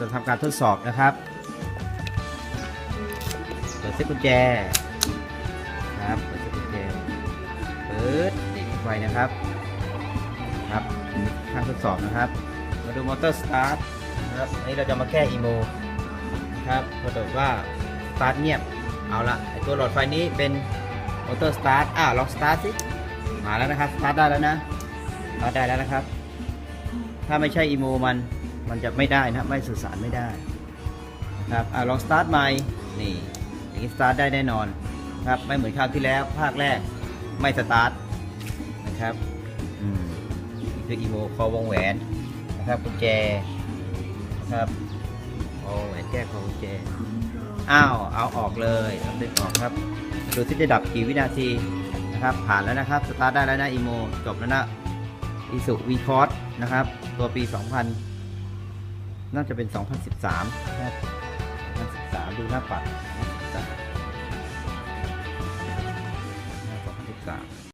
จะทำการทดสอบนะครับ เปิดเซ็ตกุญแจครับเปิดเซ็ตกุญแจ เปิดติดไฟนะครับ ครับข้างทดสอบนะครับ มาดูมอเตอร์สตาร์ทนะครับ อันนี้เราจะมาแก้อีโมครับปรากฏว่าสตาร์ทเงียบ เอาละไอตัวหลอดไฟนี้เป็นมอเตอร์สตาร์ทอ้าลองสตาร์ทสิ มาแล้วนะครับ สตาร์ทได้แล้วนะ สตาร์ทได้แล้วนะครับ ถ้าไม่ใช่อีโมมัน มันจะไม่ได้นะไม่สื่อสารไม่ได้นะครับอ่าลองสตาร์ทใหม่นี่อย่างนี้สตาร์ทได้แน่นอนครับไม่เหมือนคราวที่แล้วภาคแรกไม่สตาร์ทนะครับอืมคืออีโมคอวงแหวนนะครับกุญแจนะครับคอแหวนแก้คอกุญแจอ้าวเอาออกเลยเอาดึงออกครับดูที่จะดับกี่วินาทีนะครับ ผ่านแล้วนะครับสตาร์ทได้แล้วนะอีโมจบแล้วนะอีสุวีคอร์สนะครับ ตัวปี 2000 น่าจะเป็น 2013นะ2013 ดูหน้าปัด2013